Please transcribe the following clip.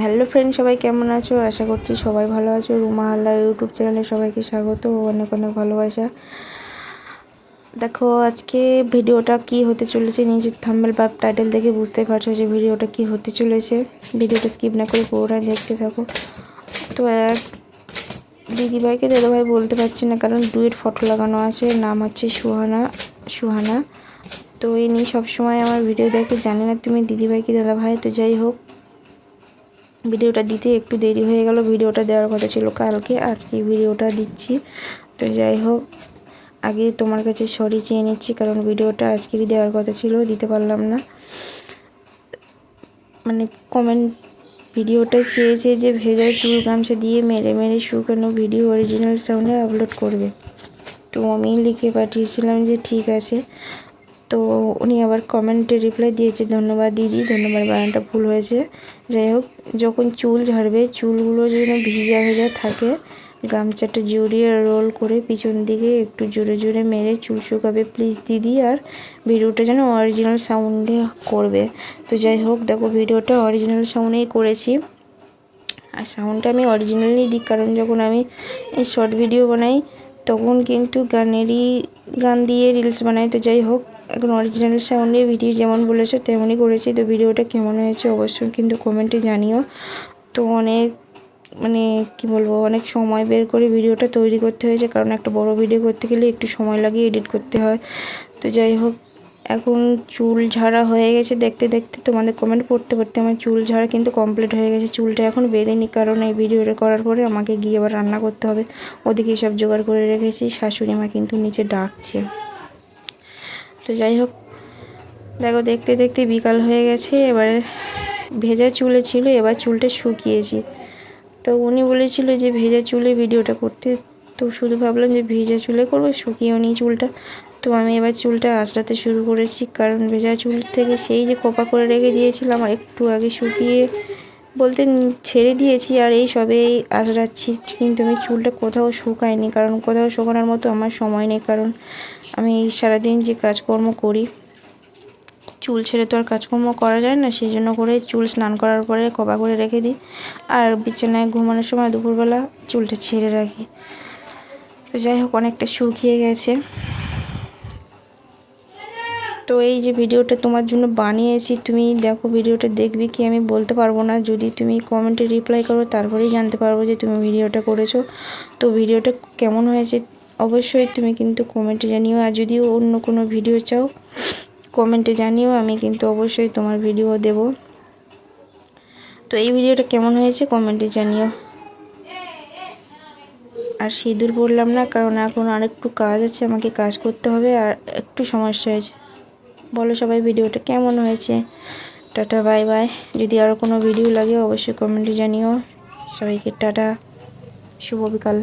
Hello friend সবাই কেমন আছো? আশা করছি সবাই ভালো আছো। রুমা হালদার ইউটিউব চ্যানেলে সবাইকে স্বাগত অনেক অনেক ভালোবাসা। দেখো, আজকে ভিডিওটা কি হতে চলেছে নিজের থাম্বেল বা টাইটেল দেখে বুঝতে পারছ যে ভিডিওটা কি হতে চলেছে। ভিডিওটা স্কিপ না করে পুরোটা দেখতে থাকো। তো এক দিদিভাইকে দাদাভাই বলতে পারছি না, কারণ ডুয়েট ফটো লাগানো আছে। নাম হচ্ছে সুহানা সুহানা। তো এই নিয়ে সবসময় আমার ভিডিও দেখে। জানি না তুমি দিদিভাই কি দাদাভাই, তো যাই হোক। ভিডিওটা দিতে একটু দেরি হয়ে গেল, ভিডিওটা দেওয়ার কথা ছিল কালকে, আজকে ভিডিওটা দিচ্ছি। তো যাই হোক, আগে তোমার কাছে সরি চেয়ে নিচ্ছি, কারণ ভিডিওটা আজকেরই দেওয়ার কথা ছিল, দিতে পারলাম না। মানে কমেন্ট ভিডিওটা চেয়েছে যে ভেজা চুল গামছা দিয়ে মেরে মেরে শুকানো ভিডিও অরিজিনাল সাউন্ডে আপলোড করবে। তো আমি লিখে পাঠিয়েছিলাম যে ঠিক আছে তো উনি আবার কমেন্টে রিপ্লাই দিয়েছে, ধন্যবাদ দিদি, ধন্যবাদ, বানানটা ভুল হয়েছে। যাই হোক, যখন চুল ঝাড়বে, চুলগুলো যেন ভিজা ভেজা থাকে, গামছাটা জড়িয়ে রোল করে পিছন দিকে একটু জোরে জোরে মেরে চুল শুকাবে প্লিজ দিদি, আর ভিডিওটা যেন অরিজিনাল সাউন্ডে করবে। তো যাই হোক, দেখো ভিডিওটা অরিজিনাল সাউন্ডেই করেছি। আর সাউন্ডটা আমি অরিজিনালি দিই, কারণ যখন আমি শর্ট ভিডিও বানাই, তখন কিন্তু গানেরই গান দিয়ে রিলস বানাই। তো যাই হোক এখন অরিজিনাল সাউন্ডে ভিডিও যেমন বলেছে, তেমনই করেছি। তো ভিডিওটা কেমন হয়েছে অবশ্যই কিন্তু কমেন্টে জানিও। তো অনেক মানে কি বলব, অনেক সময় বের করে ভিডিওটা তৈরি করতে হয়েছে। কারণ একটা বড় ভিডিও করতে গেলে একটু সময় লাগে এডিট করতে হয়। তো যাই হোক, এখন চুল ঝাড়া হয়ে গেছে দেখতে দেখতে। তোমাদের কমেন্ট পড়তে পড়তে আমার চুল ঝাড়া কিন্তু কমপ্লিট হয়ে গেছে। চুলটা এখন বেঁধেনি কারণ এই ভিডিওটা করার পরে আমাকে গিয়ে আবার রান্না করতে হবে। ওদিকে সব জোগাড় করে রেখেছি। শাশুড়ি মা কিন্তু নিচে ডাকছে। তো যাই হোক, দেখো দেখতে দেখতে বিকাল হয়ে গেছে, এবারে ভেজা চুলে ছিল, এবার চুলটা শুকিয়েছি। তো উনি বলেছিল যে ভেজা চুলে ভিডিওটা করতে, তো শুধু ভাবলাম যে ভেজা চুলে করব, শুকিয়েও নিই চুলটা। তো আমি এবার চুলটা আঁচড়াতে শুরু করেছি, কারণ ভেজা চুল থেকে সেই যে কোপা করে রেখে দিয়েছিলাম একটু আগে শুকিয়ে বলতে ছেড়ে দিয়েছি আর এই সবে আঁচড়াচ্ছি কিন্তু আমি চুলটা কোথাও শুকায়নি, কারণ কোথাও শুকানোর মতো আমার সময় নেই, কারণ আমি সারাদিন যে কাজকর্ম করি, চুল ছেড়ে তো আর কাজকর্ম করা যায় না, সেই জন্য করে চুল স্নান করার পরে কবা করে রেখে দিই আর বিছানায় ঘুমানোর সময় দুপুরবেলা চুলটা ছেড়ে রাখি। তো যাই হোক, অনেকটা শুকিয়ে গেছে। তো এই যে ভিডিওটা তোমার জন্য বানিয়েছি, তুমি দেখো ভিডিওটা দেখবে কি আমি বলতে পারব না। যদি তুমি কমেন্টে রিপ্লাই করো, তারপরেই জানতে পারব যে তুমি ভিডিওটা করেছ। তো ভিডিওটা কেমন হয়েছে? অবশ্যই তুমি কিন্তু কমেন্টে জানিও। আর যদি অন্য কোনো ভিডিও চাও কমেন্টে জানিও। আমি কিন্তু অবশ্যই তোমার ভিডিও দেব। তো এই ভিডিওটা কেমন হয়েছে কমেন্টে জানিও। আর সিঁদুর পড়লাম না, কারণ এখন আরেকটু কাজ আছে, আমাকে কাজ করতে হবে। আর একটু সমস্যা হয়েছে। বলো সবাই ভিডিওটা কেমন হয়েছে। Tata, bye bye. যদি আরও কোনো ভিডিও লাগে, অবশ্যই কমেন্টে জানিও। সবাইকে টাটা, শুভ বিকাল।